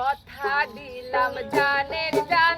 কথা দিলাম জানের জান